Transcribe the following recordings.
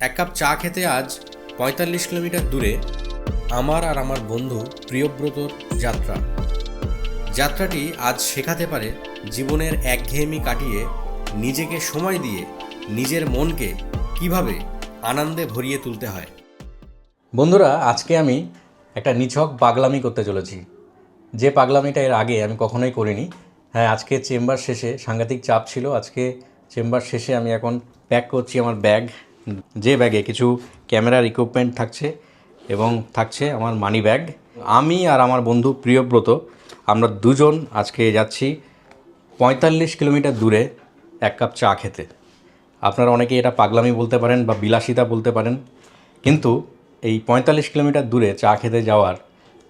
এক কাপ চা খেতে আজ পঁয়তাল্লিশ কিলোমিটার দূরে আমার আর আমার বন্ধু প্রিয়ব্রতর যাত্রা। যাত্রাটি আজ শেখাতে পারে জীবনের একঘেয়েমি কাটিয়ে নিজেকে সময় দিয়ে নিজের মনকে কীভাবে আনন্দে ভরিয়ে তুলতে হয়। বন্ধুরা, আজকে আমি একটা নিছক পাগলামি করতে চলেছি। যে পাগলামিটা এর আগে আমি কখনোই করিনি। হ্যাঁ আজকে চেম্বার শেষে সাংঘাতিক চাপ ছিল। আজকে চেম্বার শেষে আমি এখন প্যাক করছি আমার ব্যাগ। যে ব্যাগে কিছু ক্যামেরার ইকুইপমেন্ট থাকছে এবং থাকছে আমার মানি ব্যাগ আমি আর আমার বন্ধু প্রিয়ব্রত, আমরা দুজন আজকে যাচ্ছি পঁয়তাল্লিশ কিলোমিটার দূরে এক কাপ চা খেতে। আপনারা অনেকে এটা পাগলামি বলতে পারেন বা বিলাসিতা বলতে পারেন, কিন্তু এই পঁয়তাল্লিশ কিলোমিটার দূরে চা খেতে যাওয়ার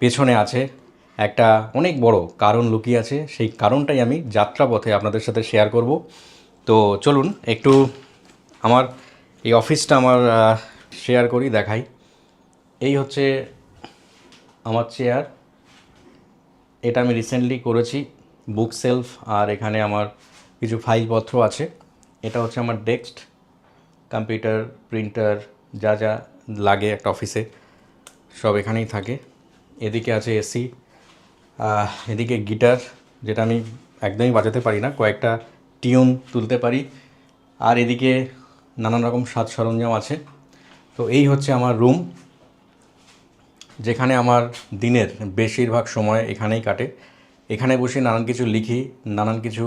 পেছনে আছে একটা অনেক বড় কারণ লুকিয়ে আছে। সেই কারণটাই আমি যাত্রাপথে আপনাদের সাথে শেয়ার করব। তো চলুন, একটু আমার এই অফিসটা আমার শেয়ার করি, দেখাই। এই হচ্ছে আমার চেয়ার এটা আমি রিসেন্টলি করেছি বুক সেলফ আর এখানে আমার কিছু ফাইলপত্র আছে। এটা হচ্ছে আমার ডেস্ক কম্পিউটার প্রিন্টার যা যা লাগে একটা অফিসে সব এখানেই থাকে। এদিকে আছে এসি এদিকে গিটার যেটা আমি একদমই বাজাতে পারি না, কয়েকটা টিউন তুলতে পারি। আর এদিকে নানান রকম সাজ সরঞ্জাম আছে। তো এই হচ্ছে আমার রুম, যেখানে আমার দিনের বেশিরভাগ সময় এখানেই কাটে। এখানে বসে নানান কিছু লিখি, নানান কিছু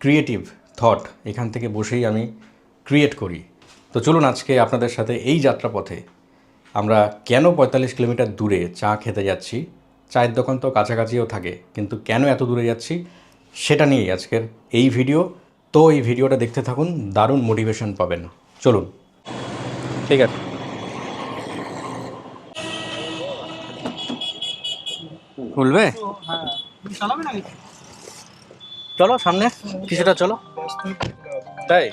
ক্রিয়েটিভ থট এখান থেকে বসেই আমি ক্রিয়েট করি। তো চলুন আজকে আপনাদের সাথে এই যাত্রাপথে আমরা কেন পঁয়তাল্লিশ কিলোমিটার দূরে চা খেতে যাচ্ছি? চায়ের দোকান তো কাছাকাছিও থাকে, কিন্তু কেন এত দূরে যাচ্ছি? সেটা নিয়েই আজকের এই ভিডিও তো এই ভিডিওটা দেখতে থাকুন, দারুণ মোটিভেশন পাবেন। চলুন। ঠিক আছে। খুলবে? চলো সামনে, কিছুটা চলো। তাই?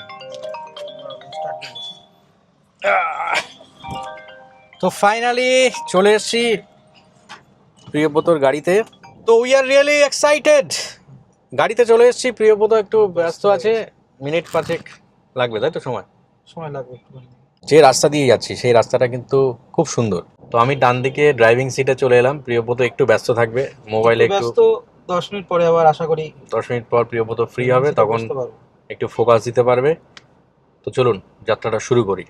তো ফাইনালি চলে এসেছি প্রিয়ব্রতর গাড়িতে। তো উই আর রিয়েলি এক্সাইটেড গাড়িতে চলে এসেছি প্রিয়ব্রত একটু ব্যস্ত আছে মিনিট পাঁচেক লাগবে তাই তো সময়? সময় লাগবে যে রাস্তা দিয়ে যাচ্ছি সেই রাস্তাটা কিন্তু খুব সুন্দর। তো আমি ডান দিকে ড্রাইভিং সিটে চলে এলাম প্রিয়ব্রত একটু ব্যস্ত থাকবে মোবাইলে একটু ব্যস্ত দশ মিনিট পরে আবার আশা করি দশ মিনিট পর প্রিয়ব্রত ফ্রি হবে তখন একটু ফোকাস দিতে পারবে। তো চলুন যাত্রাটা শুরু করি।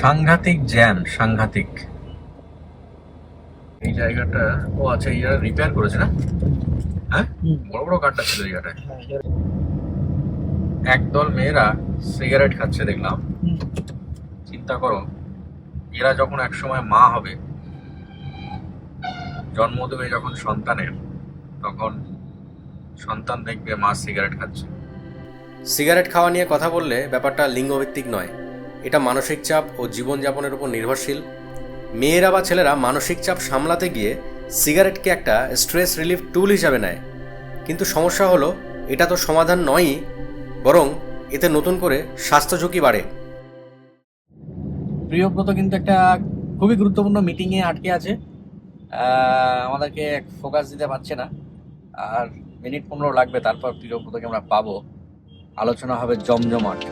সাংঘাতিক জ্যাম সাংঘাতিক। এই জায়গাটা ও আচ্ছা এই জায়গা রিপেয়ার করেছে না? হ্যাঁ? বড় বড় কাঠটা ছিল জায়গাটায়। হ্যাঁ, একদল মেয়েরা সিগারেট খাচ্ছে দেখলাম। চিন্তা করো এরা যখন একসময় মা হবে জন্ম দেবে যখন সন্তানের তখন সন্তান দেখবে মা সিগারেট খাচ্ছে। সিগারেট খাওয়া নিয়ে কথা বললে ব্যাপারটা লিঙ্গভিত্তিক নয়। এটা মানসিক চাপ ও জীবনযাপনের উপর নির্ভরশীল। মেয়েরা বা ছেলেরা মানসিক চাপ সামলাতে গিয়ে সিগারেটকে একটা স্ট্রেস রিলিফ টুল হিসাবে নেয়। কিন্তু সমস্যা হলো, এটা তো সমাধান নয়ই, বরং এতে নতুন করে স্বাস্থ্য ঝুঁকি বাড়ে। প্রিয়ব্রত কিন্তু একটা খুবই গুরুত্বপূর্ণ মিটিংয়ে আটকে আছে। আমাদেরকে ফোকাস দিতে পারছে না। আর মিনিট পনেরো লাগবে, তারপর প্রিয়ব্রতকে আমরা পাবো। আলোচনা হবে জমজমাট।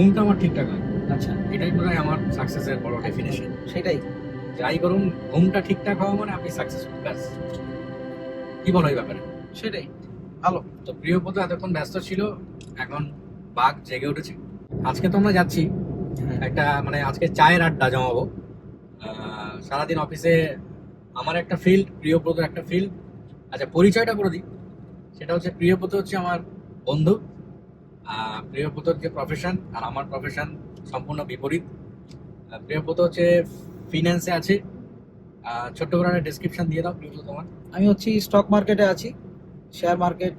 ঘুমটা আমার ঠিকঠাক হয় আচ্ছা এটাই হয় আমার সাকসেসের বড় ডেফিনেশন সেটাই। যাই করুন ঘুমটা ঠিকঠাক হওয়া মানে আপনি সাকসেসফুল ব্যাস। কি বলো এই ব্যাপারে? সেটাই। ভালো। তো প্রিয়ব্রত এতক্ষণ ব্যস্ত ছিল এখন বাঘ জেগে উঠেছে। আজকে তো আমরা যাচ্ছি একটা মানে আজকে চায়ের আড্ডা জমাবো। সারাদিন অফিসে আমার একটা ফিল্ড প্রিয়ব্রতর একটা ফিল্ড আচ্ছা পরিচয়টা করে দিই। সেটা হচ্ছে প্রিয়ব্রত হচ্ছে আমার বন্ধু। প্রিয়ব্রতর যে প্রফেশন আর আমার প্রফেশন সম্পূর্ণ বিপরীত। প্রিয়ব্রত হচ্ছে ফিন্যান্সে আছে। ছোট্ট করে একটা ডিসক্রিপশন দিয়ে দাও প্রিয়ব্রত তোমার আমি হচ্ছি স্টক মার্কেটে আছি। শেয়ার মার্কেট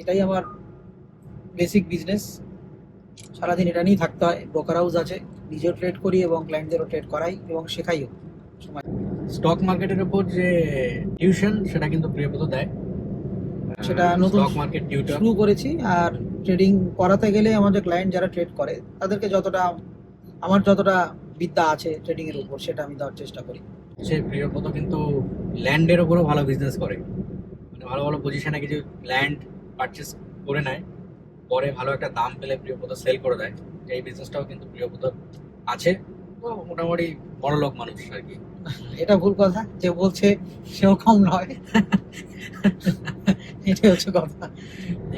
এটাই আমার বেসিক বিজনেস সারাদিন এটা নিয়েই থাকতে হয়। ব্রোকার হাউস আছে। নিজেও ট্রেড করি এবং ক্লায়েন্টদেরও ট্রেড করাই এবং শেখাইও। সময় স্টক মার্কেটের উপর যে টিউশন সেটা কিন্তু প্রিয়ব্রত দেয়। সেটা নতুন শুরু করেছি আর ট্রেডিং করাতে গেলে আমাদের ক্লায়েন্ট যারা ট্রেড করে তাদেরকে যতটা আমার যতটা বিদ্যা আছে ট্রেডিং এর উপর সেটা আমি দেওয়ার চেষ্টা করি। সে প্রিয়ব্রত কিন্তু ল্যান্ডের উপরও ভালো বিজনেস করে। মানে ভালো ভালো পজিশনে কিছু ল্যান্ড পারচেস করে নেয় পরে ভালো একটা দাম পেলে প্রিয়ব্রত সেল করে দেয়। এই বিজনেসটাও কিন্তু প্রিয়ব্রত আছে। মোটামুটি বড় লোক মানুষ আর কি। এটা ভুল কথা, যে বলছে সেও কম নয়। এটাই হচ্ছে কথা।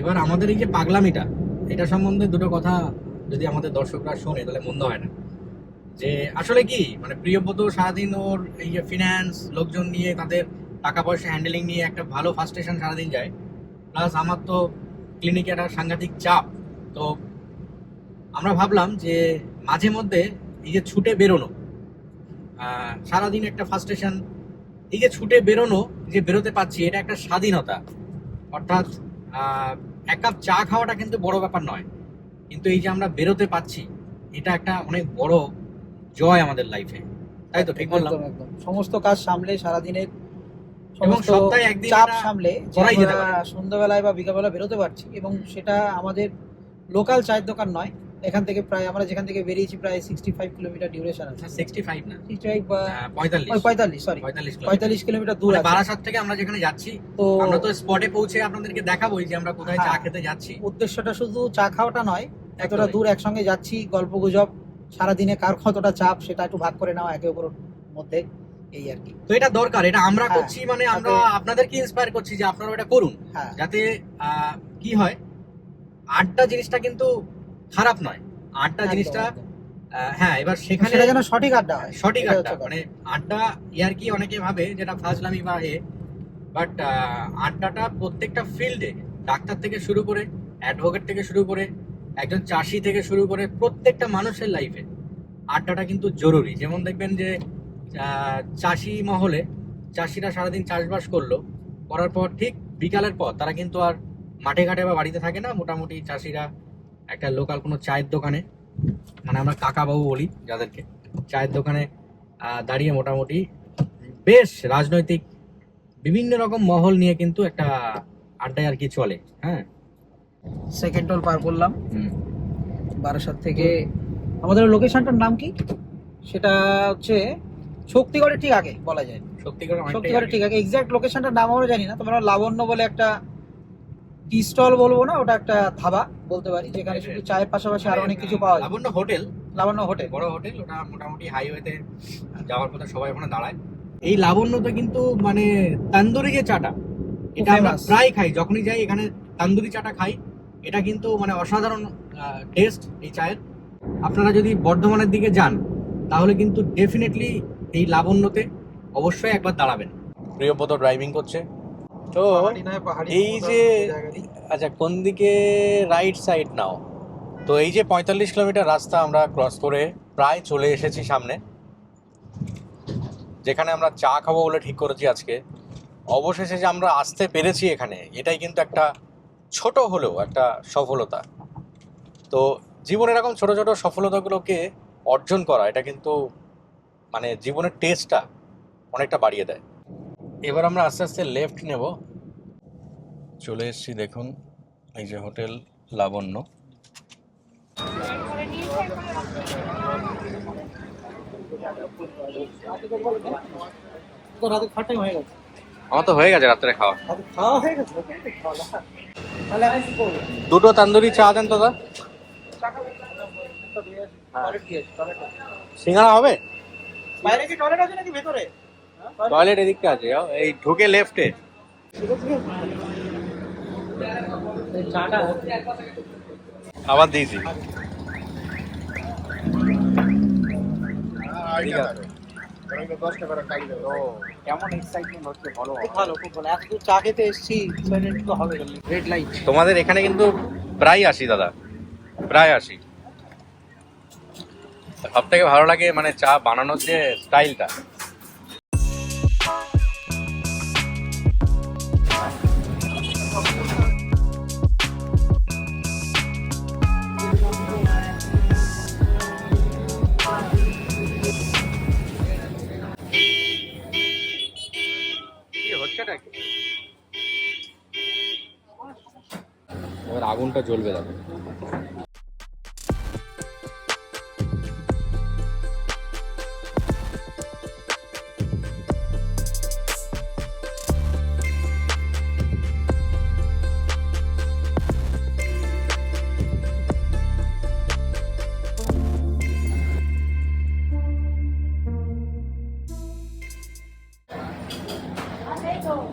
এবার আমাদের এই যে পাগলামিটা, এটা সম্বন্ধে দুটো কথা যদি আমাদের দর্শকরা শোনে, তাহলে মন্দ হয় না। যে আসলে কি মানে প্রিয়ব্রত সারাদিন ওর এই যে ফিনান্স লোকজন নিয়ে তাদের টাকা পয়সা হ্যান্ডেলিং নিয়ে একটা ভালো ফার্স্টেশন সারাদিন যায়। প্লাস আমার তো ক্লিনিকে একটা সাংঘাতিক চাপ, তো আমরা ভাবলাম যে মাঝে মধ্যে এই যে ছুটে বেরোনো সারাদিন একটা ফার্স্টেশন এই যে ছুটে বেরোনো যে বেরোতে পারছি এটা একটা স্বাধীনতা। অর্থাৎ এক কাপ চা খাওয়াটা কিন্তু বড় ব্যাপার নয়। কিন্তু এই যে আমরা বেরোতে পাচ্ছি এটা একটা অনেক বড় জয় আমাদের লাইফে তাই তো ঠিক বললাম? একদম সমস্ত কাজ সামলে সারাদিনের এবং সপ্তাহে একদিন চাপ সামলে করাই যেতে সন্ধ্যাবেলায় বা বিকালবেলা বেরোতে পারছি এবং সেটা আমাদের লোকাল চায়ের দোকান নয় এখান থেকে প্রায় আমরা যেখান থেকে বেরিয়েছি প্রায় সিক্সটি ফাইভ কিলোমিটার ডিউরেশন আছে। সিক্সটি ফাইভ না? সিক্সটি ফাইভ বা আহ, পঁয়তাল্লিশ। সরি পঁয়তাল্লিশ পঁয়তাল্লিশ কিলোমিটার দূর মানে বারাসাত থেকে আমরা যেখানে যাচ্ছি তো আমরা তো স্পটে পৌঁছে আপনাদেরকে দেখাবো যে আমরা কোথায় চা হ্যাঁ। খেতে যাচ্ছি। উদ্দেশ্যটা শুধু চা খাওয়াটা নয় এতটা। দূর একসঙ্গে যাচ্ছি গল্প গুজব সারাদিনে কার কতটা চাপ সেটা একটু ভাগ করে নেওয়া একে অপরের মধ্যে এই আর কি। তো এটা দরকার এটা আমরা হ্যাঁ, করছি মানে আমরা আপনাদেরকে ইন্সপায়ার করছি যে আপনারা এটা করুন। হ্যাঁ। যাতে আহ, কি হয় আড্ডা জিনিসটা কিন্তু খারাপ নয়। আড্ডা জিনিসটা হ্যাঁ এবার সেখানে যেন সঠিক আড্ডা হয়। সঠিক আড্ডা মানে আড্ডা ইয়ার কি অনেকে ভাবে যেটা ফাজলামি বা এ বাট আড্ডাটা প্রত্যেকটা ফিল্ডে ডাক্তার থেকে শুরু করে অ্যাডভোকেট থেকে শুরু করে একজন চাষি থেকে শুরু করে প্রত্যেকটা মানুষের লাইফে আড্ডাটা কিন্তু জরুরি। যেমন দেখবেন যে আহ, চাষি মহলে চাষিরা সারাদিন চাষবাস করল করার পর ঠিক বিকালের পর তারা কিন্তু আর মাঠে ঘাটে বা বাড়িতে থাকে না। মোটামুটি চাষিরা একটা লোকাল কোনো চায়ের দোকানে মানে আমরা কাকাবাবু বলি যাদেরকে চায়ের দোকানে দাঁড়িয়ে মোটামুটি বেশ রাজনৈতিক বিভিন্ন রকম মহল নিয়ে কিন্তু একটা আড্ডায় আর কি চলে হ্যাঁ। সেকেন্ড টোল পার করলাম। বারাসাত থেকে আমাদের লোকেশনটার নাম কি? সেটা হচ্ছে শক্তিগড়ের ঠিক আগে বলা যায়। অনেকটাই শক্তিগড়ের ঠিক আগে। এক্সাক্ট লোকেশনটার নাম আমরা জানি না তোমরা লাবণ্য বলে একটা টি স্টল বলব না ওটা একটা ধাবা। বলতে পারি যেখানে শুধু চায়ের পাশাপাশি আরও অনেক কিছু পাওয়া যায়। লাবণ্য হোটেল। লাবণ্য হোটেল। বড় হোটেল ওটা মোটামুটি হাইওয়েতে যাওয়ার পথে সবাই ওখানে দাঁড়ায়। এই লাবণ্যতে কিন্তু মানে তান্দুরি যে চাটা এটা আমরা। প্রায় খাই যখনই যাই এখানে তান্দুরি চাটা খাই এটা কিন্তু মানে অসাধারণ টেস্ট এই চায়ের। আপনারা যদি বর্ধমানের দিকে যান তাহলে কিন্তু ডেফিনেটলি এই লাবণ্যতে অবশ্যই একবার দাঁড়াবেন। প্রিয়ব্রত ড্রাইভিং করছে। তো এই যে আচ্ছা কোন দিকে রাইট সাইড নাও? তো এই যে পঁয়তাল্লিশ কিলোমিটার রাস্তা আমরা ক্রস করে প্রায় চলে এসেছি সামনে যেখানে আমরা চা খাব বলে ঠিক করেছি আজকে। অবশেষে যে আমরা আসতে পেরেছি এখানে এটাই কিন্তু একটা ছোট হলেও একটা সফলতা। তো জীবনে এরকম ছোট ছোট সফলতাগুলোকে অর্জন করা এটা কিন্তু মানে জীবনের টেস্টটা অনেকটা বাড়িয়ে দেয়। এবার আমরা আস্তে আস্তে লেফট নেব। চলে এসেছি দেখুন এই যে হোটেল লাবণ্য। হয়ে আমার তো হয়ে গেছে রাত্রে খাওয়া। খাওয়া হয়ে গেছে দুটো তান্দুরি চা দেন তো দা কি আছে সিঙ্গারা হবে? বাইরে কি টয়লেট আছে নাকি ভেতরে? টয়লেট এদিকে আছে এই ঢুকে লেফটে। আবার দিয়েছি ঠিক আছে। তোমাদের এখানে কিন্তু প্রায় আসি দাদা। প্রায় আসি সব থেকে ভালো লাগে মানে চা বানানোর যে স্টাইলটা আগুনটা জ্বলবে দেখো।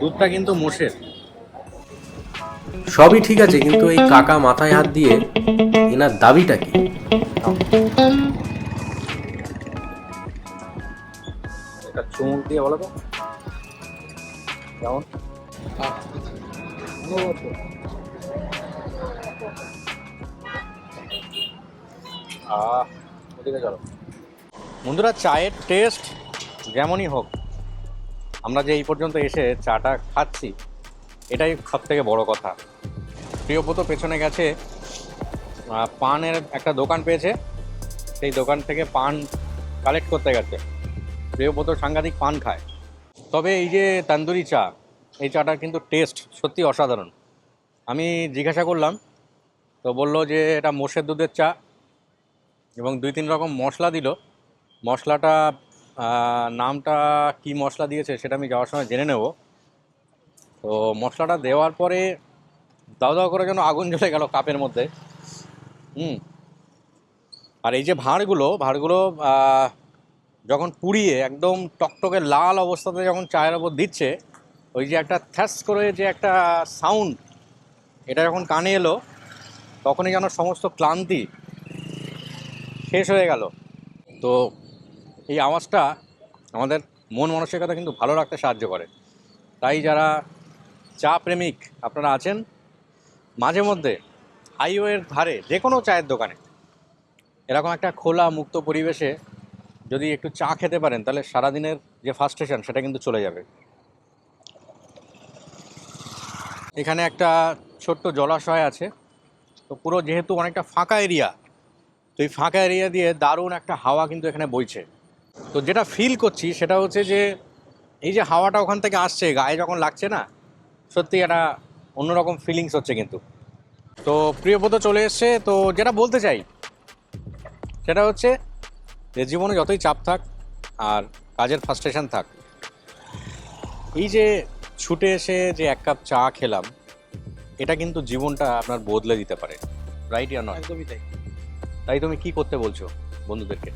দুধটা কিন্তু মোষের। সবই ঠিক আছে, কিন্তু এই কাকা মাথায় হাত দিয়ে এনার দাবিটা কি? চুমুক দিয়ে বলো তো। বন্ধুরা, চায়ের টেস্ট যেমনই হোক, আমরা যে এই পর্যন্ত এসে চাটা খাচ্ছি, এটাই সব থেকে বড় কথা। প্রিয়পত পেছনে গেছে। পানের একটা দোকান পেয়েছে। সেই দোকান থেকে পান কালেক্ট করতে গেছে। প্রিয়পত সাংঘাতিক পান খায়। তবে এই যে তান্দুরি চা, এই চাটার কিন্তু টেস্ট সত্যি অসাধারণ। আমি জিজ্ঞাসা করলাম, তো বলল যে এটা মোষের দুধের চা এবং দুই তিন রকম মশলা দিল। মশলাটা নামটা কি মশলা দিয়েছে সেটা আমি যাওয়ার সময় জেনে নেব। তো মশলাটা দেওয়ার পরে দাও দাও করে যেন আগুন জ্বলে গেল কাপের মধ্যে? হুম। আর এই যে ভাঁড়গুলো ভাঁড়গুলো যখন পুড়িয়ে একদম টকটকে লাল অবস্থাতে যখন চায়ের ওপর দিচ্ছে, ওই যে একটা থ্যাস করে যে একটা সাউন্ড, এটা যখন কানে এলো, তখনই যেন সমস্ত ক্লান্তি শেষ হয়ে গেল। তো এই আওয়াজটা আমাদের মন মানসিকতা কিন্তু ভালো রাখতে সাহায্য করে। তাই যারা চা প্রেমিক আপনারা আছেন মাঝে মধ্যে হাইওয়ের ধারে যে কোনো চায়ের দোকানে এরকম একটা খোলা, মুক্ত পরিবেশে যদি একটু চা খেতে পারেন, তাহলে সারাদিনের যে ফার্স্টেশন সেটা কিন্তু চলে যাবে। এখানে একটা ছোট্ট জলাশয় আছে। তো পুরো যেহেতু অনেকটা ফাঁকা এরিয়া তো এই ফাঁকা এরিয়া দিয়ে দারুণ একটা হাওয়া কিন্তু এখানে বইছে। তো যেটা ফিল করছি সেটা হচ্ছে যে, এই যে হাওয়াটা ওখান থেকে আসছে, গায়ে যখন লাগছে না সত্যি একটা অন্যরকম ফিলিংস হচ্ছে কিন্তু। তো প্রিয়ব্রত চলে এসছে। তো যেটা বলতে চাই সেটা হচ্ছে যে জীবনে যতই চাপ থাক আর কাজের ফার্স্টেশন থাক এই যে ছুটে এসে যে এক কাপ চা খেলাম এটা কিন্তু জীবনটা আপনার বদলে দিতে পারে। রাইট ইয়ার নয় একদমই তাই। তাই তুমি কি করতে বলছো বন্ধুদেরকে?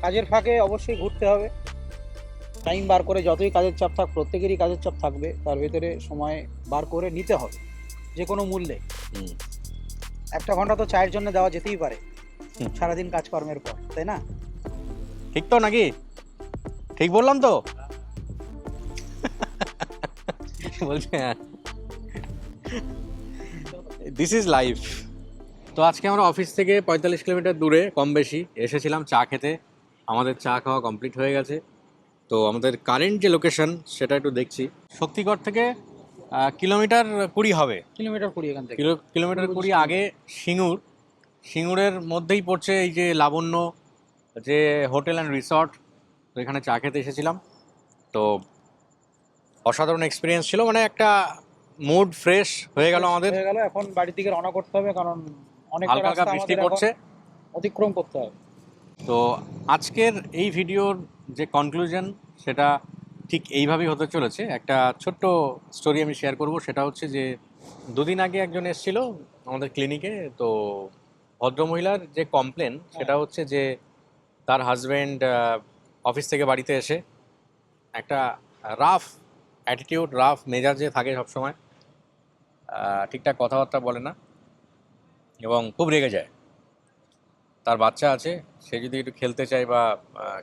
কাজের ফাঁকে অবশ্যই ঘুরতে হবে। টাইম বার করে যতই কাজের চাপ থাক প্রত্যেকেরই কাজের চাপ থাকবে। তার ভেতরে সময় বার করে নিতে হবে যে কোনো মূল্যে একটা ঘণ্টা তো চায়ের জন্য দেওয়া যেতেই পারে সারাদিন কাজকর্মের পর তাই না? ঠিক তো নাকি? ঠিক বললাম তো? বলছে দিস ইজ লাইফ তো আজকে আমরা অফিস থেকে পঁয়তাল্লিশ কিলোমিটার দূরে কম বেশি এসেছিলাম চা খেতে। আমাদের চা খাওয়া কমপ্লিট হয়ে গেছে। তো আমাদের কারেন্ট যে লোকেশন সেটা একটু দেখছি। শক্তিগড় থেকে কিলোমিটার কুড়ি হবে। কিলোমিটার কুড়ি এখান থেকে। কিলো কিলোমিটার কুড়ি আগে সিঙ্গুর। সিঙ্গুরের মধ্যেই পড়ছে এই যে লাবণ্য যে হোটেল অ্যান্ড রিসর্ট তো এখানে চা খেতে এসেছিলাম। তো অসাধারণ এক্সপিরিয়েন্স ছিল। মানে একটা মুড ফ্রেশ হয়ে গেল আমাদের। হয়ে গেল। এখন বাড়ির দিকে রওনা করতে হবে কারণ অনেক হালকা হালকা বৃষ্টি পড়ছে। অতিক্রম করতে হবে। তো আজকের এই ভিডিওর যে কনক্লুশন সেটা ঠিক এইভাবেই হতে চলেছে একটা ছোট্ট স্টোরি আমি শেয়ার করব সেটা হচ্ছে যে দুদিন আগে একজন এসেছিল আমাদের ক্লিনিকে তো ভদ্রমহিলার যে কমপ্লেন সেটা হচ্ছে যে তার হাজব্যান্ড অফিস থেকে বাড়িতে এসে একটা রাফ অ্যাটিটিউড রাফ মেজাজে থাকে সবসময় ঠিকঠাক কথাবার্তা বলে না এবং খুব রেগে যায়। তার বাচ্চা আছে সে যদি একটু খেলতে চায় বা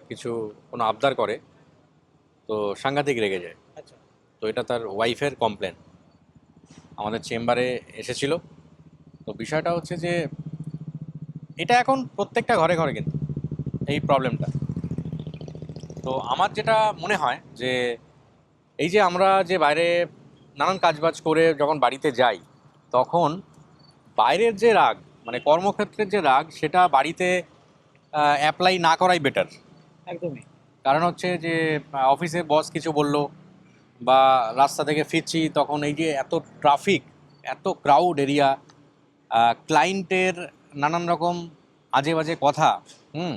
কিছু কোনো আবদার করে তো সাংঘাতিক রেগে যায়। আচ্ছা। তো এটা তার ওয়াইফের কমপ্লেন। আমাদের চেম্বারে এসেছিল। তো বিষয়টা হচ্ছে যে এটা এখন প্রত্যেকটা ঘরে ঘরে কিন্তু এই প্রবলেমটা। তো আমার যেটা মনে হয় যে এই যে আমরা যে বাইরে নানান কাজবাজ করে যখন বাড়িতে যাই তখন বাইরের যে রাগ মানে কর্মক্ষেত্রের যে রাগ সেটা বাড়িতে অ্যাপ্লাই না করাই বেটার একদমই। কারণ হচ্ছে যে অফিসে বস কিছু বলল বা রাস্তা থেকে ফিরছি তখন এই যে এত ট্রাফিক এত ক্রাউড এরিয়া ক্লায়েন্টের নানান রকম আজে বাজে কথা হুম?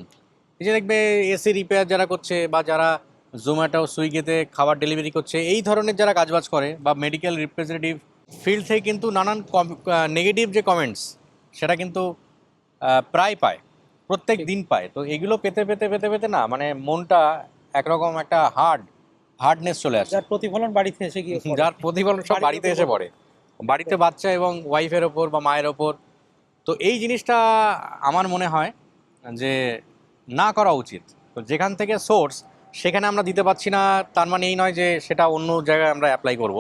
এই যে দেখবে এসি রিপেয়ার যারা করছে বা যারা জোম্যাটো সুইগিতে খাবার ডেলিভারি করছে এই ধরনের যারা কাজবাজ করে বা মেডিকেল রিপ্রেজেন্টেটিভ ফিল্ড থেকে কিন্তু নানান কম নেগেটিভ যে কমেন্টস সেটা কিন্তু প্রায় পায় প্রত্যেক দিন পায়। তো এগুলো পেতে পেতে পেতে পেতে না মানে মনটা একরকম একটা হার্ড হার্ডনেস চলে আসে। যার প্রতিফলন বাড়িতে এসে গিয়ে যার প্রতিফলন সব বাড়িতে এসে পড়ে। বাড়িতে বাচ্চা এবং ওয়াইফের ওপর বা মায়ের ওপর। তো এই জিনিসটা আমার মনে হয় যে না করা উচিত। তো যেখান থেকে সোর্স সেখানে আমরা দিতে পারছি না তার মানে এই নয় যে সেটা অন্য জায়গায় আমরা অ্যাপ্লাই করব।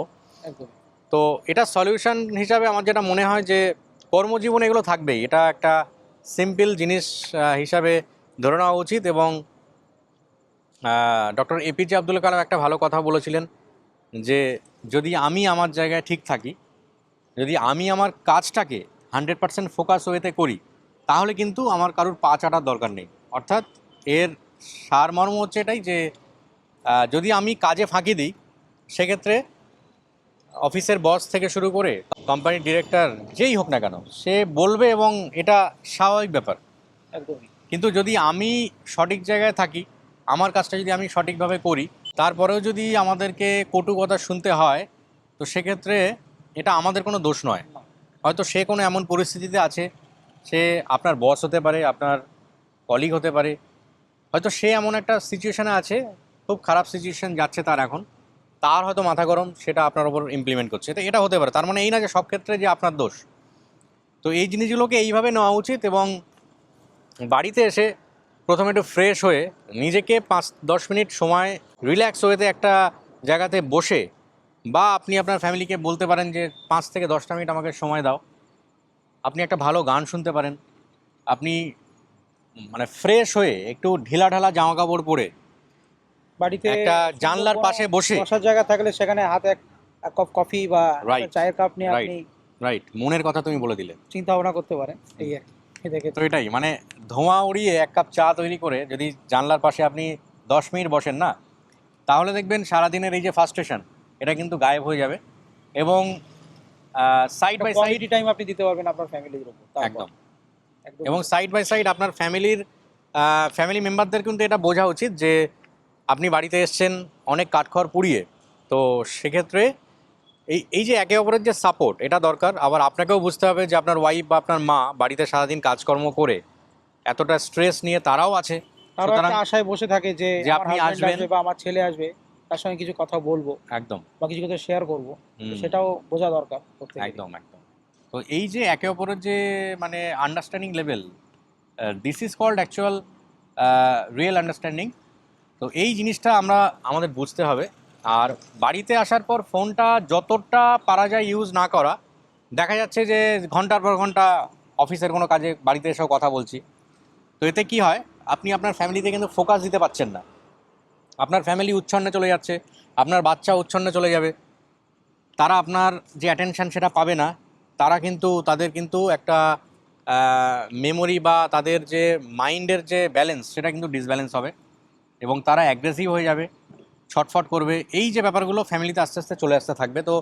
তো এটা সলিউশন হিসাবে আমার যেটা মনে হয় যে কর্মজীবনে এগুলো থাকবেই। এটা একটা সিম্পল জিনিস হিসাবে ধরে নেওয়া উচিত এবং ডক্টর এপিজে আব্দুল কালাম একটা ভালো কথা বলেছিলেন যে, যদি আমি আমার জায়গায় ঠিক থাকি, যদি আমি আমার কাজটাকে হান্ড্রেড পার্সেন্ট ফোকাস ওয়েতে করি, তাহলে কিন্তু আমার কারোর পা চাটার দরকার নেই। অর্থাৎ এর সারমর্ম হচ্ছে এটাই যে যদি আমি কাজে ফাঁকি দিই, সেক্ষেত্রে অফিসের বস থেকে শুরু করে কোম্পানির ডিরেক্টর যেই হোক না কেন সে বলবে এবং এটা স্বাভাবিক ব্যাপার। কিন্তু যদি আমি সঠিক জায়গায় থাকি আমার কাজটা যদি আমি সঠিকভাবে করি তারপরেও যদি আমাদেরকে কটু কথা শুনতে হয় তো সেক্ষেত্রে এটা আমাদের কোনো দোষ নয়। হয়তো সে কোনো এমন পরিস্থিতিতে আছে সে আপনার বস হতে পারে আপনার কলিগ হতে পারে। হয়তো সে এমন একটা সিচুয়েশানে আছে খুব খারাপ সিচুয়েশান যাচ্ছে তার এখন। তার হয়তো মাথা গরম সেটা আপনার ওপর ইমপ্লিমেন্ট করছে। তো এটা হতে পারে। তার মানে এই না যে সব ক্ষেত্রে যে আপনার দোষ। তো এই জিনিসগুলোকে এইভাবে নেওয়া উচিত এবং বাড়িতে এসে প্রথমে একটু ফ্রেশ হয়ে নিজেকে পাঁচ, দশ মিনিট সময় রিল্যাক্স ওয়েতে একটা জায়গাতে বসে বা আপনি আপনার ফ্যামিলিকে বলতে পারেন যে, পাঁচ থেকে দশটা মিনিট আমাকে সময় দাও। আপনি একটা ভালো গান শুনতে পারেন। আপনি মানে ফ্রেশ হয়ে একটু ঢিলা ঢালা জামা কাপড় পরে বাড়িতে একটা জানলার পাশে বসে। বসার জায়গা থাকলে সেখানে হাতে এক কাপ কফি বা. চায়ের কাপ নিয়ে আপনি রাইট মনের কথা তুমি বলে দিলে। চিন্তা ভাবনা করতে পারেন। এই আর তো এটাই মানে ধোঁয়া উড়িয়ে এক কাপ চা তৈরি করে যদি জানলার পাশে আপনি দশ মিনিট বসেন না তাহলে দেখবেন সারাদিনের এই যে ফার্স্টেশন এটা কিন্তু গায়েব হয়ে যাবে। এবং সাইড বাই সাইড টাইম আপনি দিতে পারবেন আপনার ফ্যামিলির উপর একদম। একদম। এবং সাইড বাই সাইড আপনার ফ্যামিলির ফ্যামিলি মেম্বারদের কিন্তু এটা বোঝা উচিত যে আপনি বাড়িতে এসছেন অনেক কাঠখড় পুড়িয়ে তো সেক্ষেত্রে এই এই যে একে অপরের যে সাপোর্ট এটা দরকার। আবার আপনাকেও বুঝতে হবে যে আপনার ওয়াইফ বা আপনার মা বাড়িতে সারাদিন কাজকর্ম করে এতটা স্ট্রেস নিয়ে তারাও আছে। একটা আশায় বসে থাকে যে যে আপনি আসবেন। বা আমার ছেলে আসবে তার সঙ্গে কিছু কথা বলব একদম। বা কিছু কথা শেয়ার করব। সেটাও বোঝা দরকার একদম একদম। তো এই যে একে অপরের যে মানে understanding level this is called actual real understanding তো এই জিনিসটা আমরা আমাদের বুঝতে হবে। আর বাড়িতে আসার পর ফোনটা যতটা পারা যায় ইউজ না করা, দেখা যাচ্ছে যে ঘণ্টার পর ঘণ্টা অফিসের কোনো কাজে, বাড়িতে এসেও কথা বলছি। তো এতে কি হয়, আপনি আপনার ফ্যামিলিতে কিন্তু ফোকাস দিতে পারছেন না। আপনার ফ্যামিলি উচ্ছন্নে চলে যাচ্ছে, আপনার বাচ্চা উচ্ছন্নে চলে যাবে। তারা আপনার যে অ্যাটেনশন সেটা পাবে না, তারা কিন্তু, তাদের কিন্তু একটা মেমোরি বা তাদের যে মাইন্ডের যে ব্যালেন্স সেটা কিন্তু ডিসব্যালেন্স হবে। এবং তারা অ্যাগ্রেসিভ হয়ে যাবে ছটফট করবে। এই যে ব্যাপারগুলো ফ্যামিলিতে আস্তে আস্তে চলে আসতে থাকবে। তো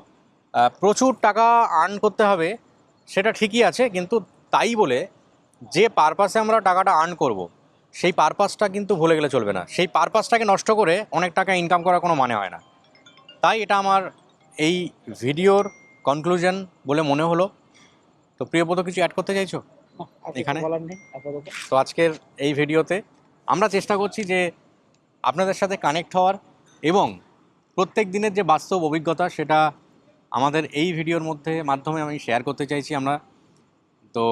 প্রচুর টাকা আর্ন করতে হবে সেটা ঠিকই আছে কিন্তু তাই বলে যে পারপাসে আমরা টাকাটা আর্ন করব সেই পারপাসটা কিন্তু ভুলে গেলে চলবে না। সেই পারপাসটাকে নষ্ট করে অনেক টাকা ইনকাম করার কোনো মানে হয় না। তাই এটা আমার এই ভিডিওর কনক্লুশন বলে মনে হলো। তো প্রিয়ব্রত কিছু অ্যাড করতে চাইছো? এখানে? তো আজকের এই ভিডিওতে আমরা চেষ্টা করছি যে আপনাদের সাথে কানেক্ট হওয়ার এবং প্রত্যেক দিনের যে বাস্তব অভিজ্ঞতা সেটা আমাদের এই ভিডিওর মধ্যে মাধ্যমে আমি শেয়ার করতে চাইছি আমরা। তো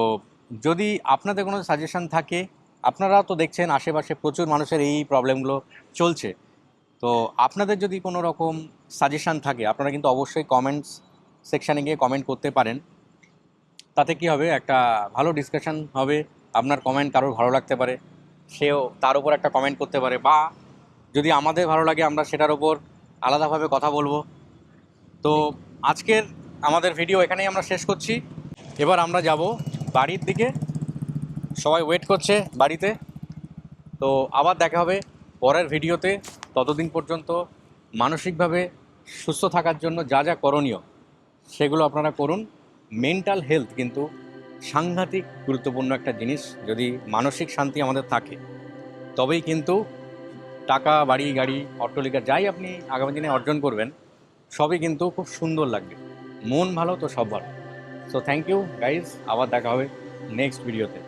যদি আপনাদের কোনো সাজেশান থাকে, আপনারা তো দেখছেন আশেপাশে প্রচুর মানুষের এই প্রবলেমগুলো চলছে। তো আপনাদের যদি কোনো রকম সাজেশান থাকে, আপনারা কিন্তু অবশ্যই কমেন্টস সেকশানে গিয়ে কমেন্ট করতে পারেন। তাতে কি হবে? একটা ভালো ডিসকাশন হবে। আপনার কমেন্ট কারোর ভালো লাগতে পারে। সেও তার উপর একটা কমেন্ট করতে পারে বা যদি আমাদের ভালো লাগে, আমরা সেটার ওপর আলাদাভাবে কথা বলব। তো আজকের আমাদের ভিডিও এখানেই আমরা শেষ করছি। এবার আমরা যাব বাড়ির দিকে। সবাই ওয়েট করছে বাড়িতে। তো আবার দেখা হবে পরের ভিডিওতে ততদিন পর্যন্ত মানসিকভাবে সুস্থ থাকার জন্য যা যা করণীয়, সেগুলো আপনারা করুন। মেন্টাল হেলথ কিন্তু সাংঘাতিক গুরুত্বপূর্ণ একটা জিনিস। যদি মানসিক শান্তি আমাদের থাকে, তবেই কিন্তু টাকা, বাড়ি, গাড়ি, অট্টলিকা যাই আপনি আগামী দিনে অর্জন করবেন, সবই কিন্তু খুব সুন্দর লাগবে। মন ভালো তো সব ভালো। সো থ্যাংক ইউ গাইজ আবার দেখা হবে নেক্সট ভিডিওতে